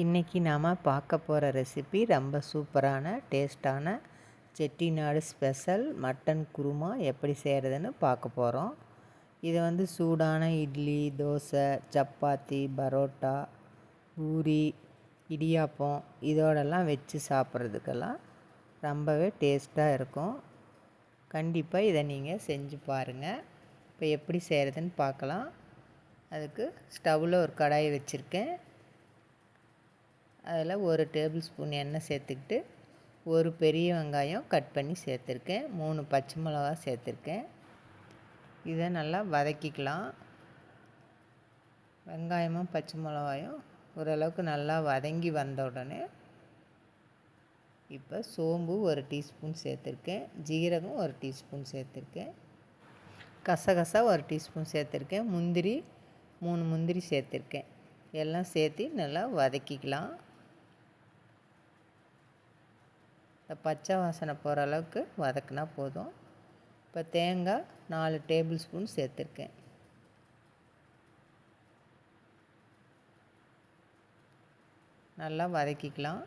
இன்றைக்கி நாம் பார்க்க போகிற ரெசிபி ரொம்ப சூப்பரான டேஸ்டான செட்டிநாடு ஸ்பெஷல் மட்டன் குருமா எப்படி செய்கிறதுன்னு பார்க்க போகிறோம் இதை வந்து சூடான இட்லி தோசை சப்பாத்தி பரோட்டா பூரி இடியாப்பம் இதோடெல்லாம் வச்சு சாப்பிட்றதுக்கெல்லாம் ரொம்பவே டேஸ்ட்டாக இருக்கும். கண்டிப்பாக இதை நீங்கள் செஞ்சு பாருங்கள் இப்போ எப்படி செய்கிறதுன்னு பார்க்கலாம். அதுக்கு ஸ்டவ்வில் ஒரு கடாயை வச்சுருக்கேன். அதில் ஒரு டேபிள் ஸ்பூன் எண்ணெய் சேர்த்துக்கிட்டு ஒரு பெரிய வெங்காயம் கட் பண்ணி சேர்த்துருக்கேன். மூணு பச்சை மிளகா சேர்த்துருக்கேன். இதை நல்லா வதக்கிக்கலாம். வெங்காயமும் பச்சை மிளகாயும் ஓரளவுக்கு நல்லா வதங்கி வந்த உடனே இப்போ சோம்பு ஒரு டீஸ்பூன் சேர்த்துருக்கேன். ஜீரகம் ஒரு டீஸ்பூன் சேர்த்துருக்கேன். கசகசா ஒரு டீஸ்பூன் சேர்த்துருக்கேன். முந்திரி மூணு முந்திரி சேர்த்துருக்கேன். எல்லாம் சேர்த்து நல்லா வதக்கிக்கலாம். பச்சை வாசனை போகிற அளவுக்கு வதக்கினா போதும். இப்போ தேங்காய் நாலு டேபிள் ஸ்பூன் சேர்த்துருக்கேன். நல்லா வதக்கிக்கலாம்.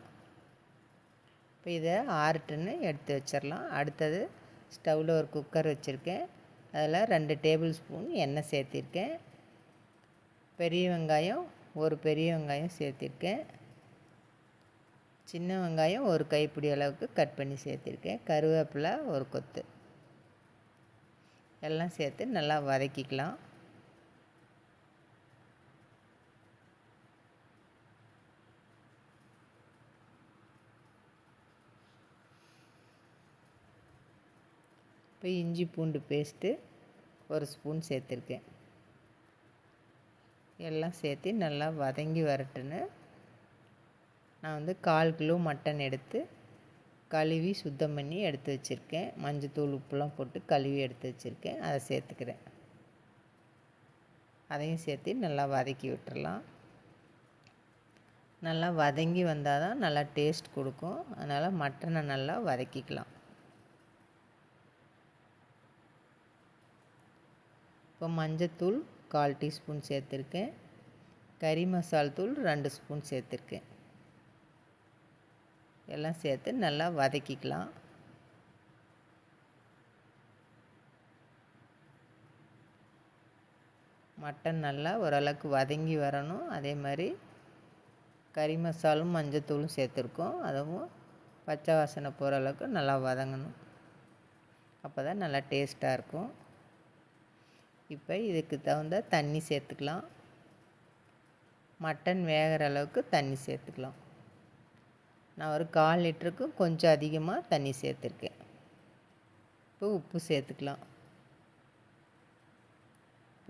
இப்போ இதை ஆறுட்டுன்னு எடுத்து வச்சிடலாம் அடுத்தது ஸ்டவ்வில் ஒரு குக்கர் வச்சுருக்கேன். அதில் ரெண்டு டேபிள் ஸ்பூன் எண்ணெய் சேர்த்திருக்கேன். பெரிய வெங்காயம் ஒரு பெரிய வெங்காயம் சேர்த்திருக்கேன். சின்ன வெங்காயம் ஒரு கைப்பிடி அளவுக்கு கட் பண்ணி சேர்த்துருக்கேன். கருவேப்பிலை ஒரு கொத்து. எல்லாம் சேர்த்து நல்லா வதக்கிக்கலாம். இப்போ இஞ்சி பூண்டு பேஸ்ட்டு ஒரு ஸ்பூன் சேர்த்துருக்கேன். எல்லாம் சேர்த்து நல்லா வதங்கி வரட்டுன்னு நான் வந்து கால் கிலோ மட்டன் எடுத்து கழுவி சுத்தம் பண்ணி எடுத்து வச்சுருக்கேன். மஞ்சத்தூள் உப்புலாம் போட்டு கழுவி எடுத்து வச்சுருக்கேன். அதை சேர்த்துக்கிறேன். அதையும் சேர்த்து நல்லா வதக்கி விட்டுறலாம். நல்லா வதங்கி வந்தால் தான் நல்லா டேஸ்ட் கொடுக்கும். அதனால் மட்டனை நல்லா வதக்கிக்கலாம். இப்போ மஞ்சத்தூள் கால் டீஸ்பூன் சேர்த்துருக்கேன். கறி மசால் தூள் ரெண்டு ஸ்பூன் சேர்த்துருக்கேன். எல்லாம் சேர்த்து நல்லா வதக்கிக்கலாம். மட்டன் நல்லா ஓரளவுக்கு வதங்கி வரணும். அதே மாதிரி கறி மசாலும் மஞ்சத்தூளும் சேர்த்துருக்கோம். அதுவும் பச்சை வாசனை போகிற அளவுக்கு நல்லா வதங்கணும். அப்போ தான் நல்லா டேஸ்ட்டாக இருக்கும். இப்போ இதுக்கு தகுந்த தண்ணி சேர்த்துக்கலாம். மட்டன் வேகிற அளவுக்கு தண்ணி சேர்த்துக்கலாம். நான் ஒரு கால் லிட்டருக்கு கொஞ்சம் அதிகமாக தண்ணி சேர்த்துருக்கேன். இப்போ உப்பு சேர்த்துக்கலாம்.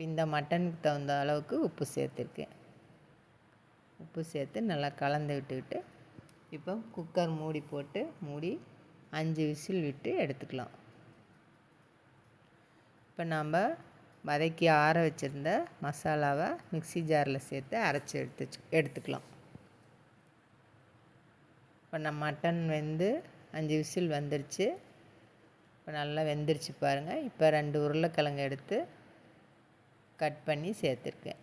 இந்த மட்டனுக்கு தகுந்த அளவுக்கு உப்பு சேர்த்துருக்கேன். உப்பு சேர்த்து நல்லா கலந்து விட்டுக்கிட்டு இப்போ குக்கர் மூடி போட்டு மூடி அஞ்சு விசில் விட்டு எடுத்துக்கலாம். இப்போ நம்ம வதக்கி ஆற வச்சுருந்த மசாலாவை மிக்சி ஜாரில் சேர்த்து அரைச்சி எடுத்து எடுத்துக்கலாம். இப்போ நம்ம மட்டன் வெந்து அஞ்சு விசில் வந்துருச்சு. இப்போ நல்லா வெந்துருச்சு பாருங்கள் இப்போ ரெண்டு உருளைக்கிழங்கு எடுத்து கட் பண்ணி சேர்த்துருக்கேன்.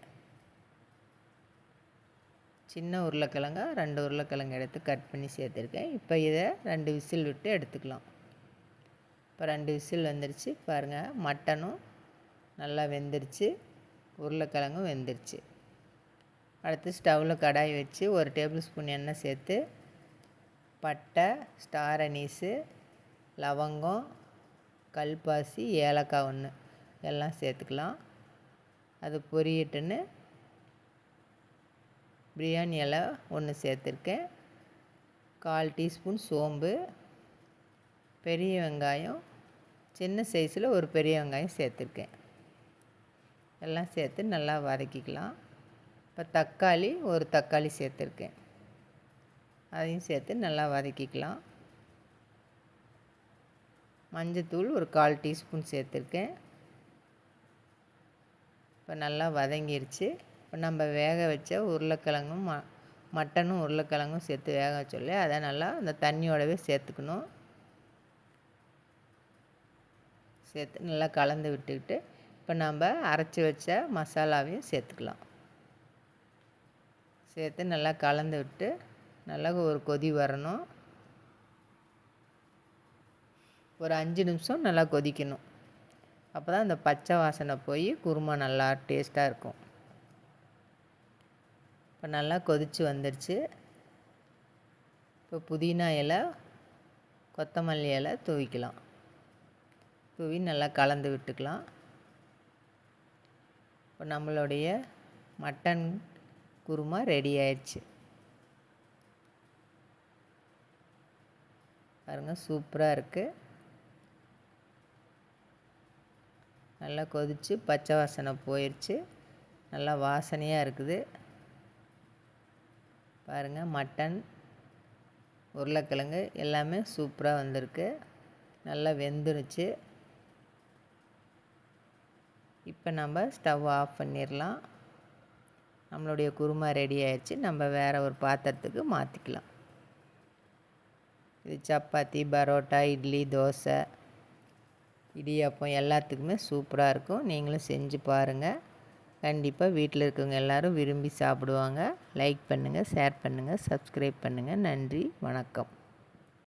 சின்ன உருளைக்கிழங்கா ரெண்டு உருளைக்கிழங்கு எடுத்து கட் பண்ணி சேர்த்துருக்கேன். இப்போ இதை ரெண்டு விசில் விட்டு எடுத்துக்கலாம். இப்போ ரெண்டு விசில் வந்துருச்சு பாருங்கள் மட்டனும் நல்லா வெந்துருச்சு. உருளைக்கிழங்கும் வெந்துருச்சு. அடுத்து ஸ்டவ்வில் கடாய் வச்சு ஒரு டேபிள் ஸ்பூன் எண்ணெய் சேர்த்து பட்டை ஸ்டார் அனீஸு லவங்கம் கல்பாசி ஏலக்காய் ஒன்று எல்லாம் சேர்த்துக்கலாம். அது பொரியட்டுன்னு பிரியாணி இலை ஒன்று சேர்த்துருக்கேன். கால் டீஸ்பூன் சோம்பு பெரிய வெங்காயம் சின்ன சைஸில் ஒரு பெரிய வெங்காயம் சேர்த்துருக்கேன். எல்லாம் சேர்த்து நல்லா வதக்கிக்கலாம். இப்போ தக்காளி ஒரு தக்காளி சேர்த்துருக்கேன். அதையும் சேர்த்து நல்லா வதக்கிக்கலாம். மஞ்சத்தூள் ஒரு கால் டீஸ்பூன் சேர்த்துருக்கேன். இப்போ நல்லா வதங்கிருச்சு. இப்போ நம்ம வேக வச்ச உருளைக்கிழங்கும் ம மட்டனும் உருளைக்கிழங்கும் சேர்த்து வேக வச்சோல்லையே அதை நல்லா அந்த தண்ணியோடவே சேர்த்துக்கணும். சேர்த்து நல்லா கலந்து விட்டுக்கிட்டு இப்போ நம்ம அரைச்சி வச்ச மசாலாவையும் சேர்த்துக்கலாம். சேர்த்து நல்லா கலந்து விட்டு நல்லா ஒரு கொதி வரணும். ஒரு அஞ்சு நிமிஷம் நல்லா கொதிக்கணும். அப்போ தான் அந்த பச்சை வாசனை போய் குருமா நல்லா டேஸ்ட்டாக இருக்கும். இப்போ நல்லா கொதித்து வந்துடுச்சு இப்போ புதினா இலை கொத்தமல்லி இலை தூவிக்கலாம். தூவி நல்லா கலந்து விட்டுக்கலாம். இப்போ நம்மளுடைய மட்டன் குருமா ரெடி ஆயிடுச்சு. பாருங்கள் சூப்பராக இருக்குது நல்லா கொதித்து பச்சை வாசனை போயிடுச்சு நல்லா வாசனையாக இருக்குது. பாருங்கள் மட்டன் உருளைக்கிழங்கு எல்லாமே சூப்பராக வந்திருக்கு. நல்லா வெந்துருச்சு. இப்போ நம்ம ஸ்டவ் ஆஃப் பண்ணிடலாம் நம்மளுடைய குருமா ரெடி ஆயிடுச்சு நம்ம வேறு ஒரு பாத்திரத்துக்கு மாற்றிக்கலாம் இது சப்பாத்தி பரோட்டா இட்லி தோசை இடியாப்பம் எல்லாத்துக்குமே சூப்பராக இருக்கும். நீங்களும் செஞ்சு பாருங்கள் கண்டிப்பாக வீட்டில் இருக்கவங்க எல்லோரும் விரும்பி சாப்பிடுவாங்க. லைக் பண்ணுங்கள் ஷேர் பண்ணுங்கள் சப்ஸ்கிரைப் பண்ணுங்கள் நன்றி வணக்கம்.